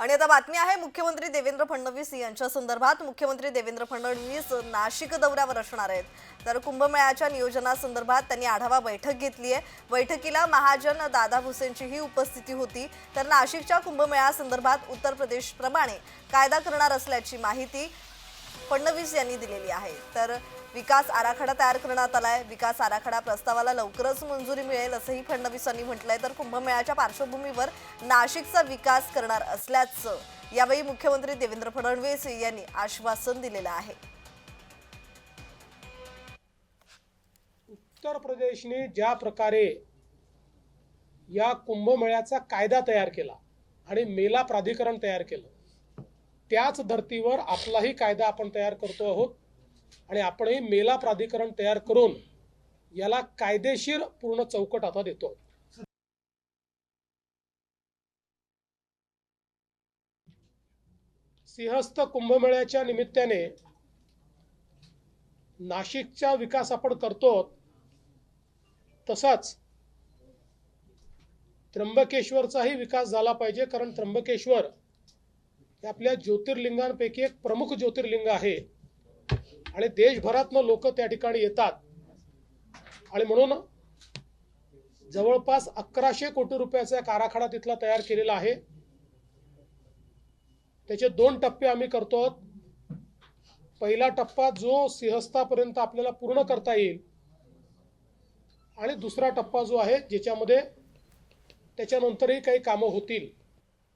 आणि आता बातमी आहे मुख्यमंत्री देवेंद्र फडणवीस यांच्या संदर्भात. मुख्यमंत्री देवेंद्र फडणवीस नाशिक दौऱ्यावर असणार आहेत. तर कुंभमेळ्याच्या नियोजनासंदर्भात त्यांनी आढावा बैठक घेतली आहे. बैठकीला महाजन दादा भुसेंचीही उपस्थिती होती. तर नाशिकच्या कुंभमेळ्यासंदर्भात उत्तर प्रदेशप्रमाणे कायदा करणार असल्याची माहिती फडणवीस यांनी दिलेली आहे. तर विकास आराखडा तयार करण्यात आलाय. विकास आराखडा प्रस्तावाला लवकरच मंजुरी मिळेल असंही फडणवीसांनी म्हटलंय. तर कुंभमेळ्याच्या पार्श्वभूमीवर नाशिकचा विकास करणार असल्याचं यावेळी मुख्यमंत्री देवेंद्र फडणवीस यांनी आश्वासन दिलेलं आहे. उत्तर प्रदेशने ज्या प्रकारे या कुंभमेळ्याचा कायदा तयार केला आणि मेला प्राधिकरण तयार केलं त्याच धर्तीवर आपलाही कायदा आपण तयार करतो आहोत आणि आपणही मेला प्राधिकरण तयार करून याला कायदेशीर पूर्ण चौकट आता देतो सिंहस्थ कुंभमेळ्याच्या निमित्ताने नाशिकचा विकास आपण करतो तसाच त्र्यंबकेश्वरचाही विकास झाला पाहिजे कारण त्र्यंबकेश्वर हे आपल्या ज्योतिर्लिंगांपैकी एक प्रमुख ज्योतिर्लिंग आहे. आणि देशभरातनं लोक त्या ठिकाणी येतात. आणि म्हणून जवळपास अकराशे कोटी रुपयाचा एक आराखडा तिथला तयार केलेला आहे. त्याचे दोन टप्पे आम्ही करतो आहोत. पहिला टप्पा जो सिंहस्थापर्यंत आपल्याला पूर्ण करता येईल. आणि दुसरा टप्पा जो आहे ज्याच्यामध्ये त्याच्यानंतरही काही कामं होतील.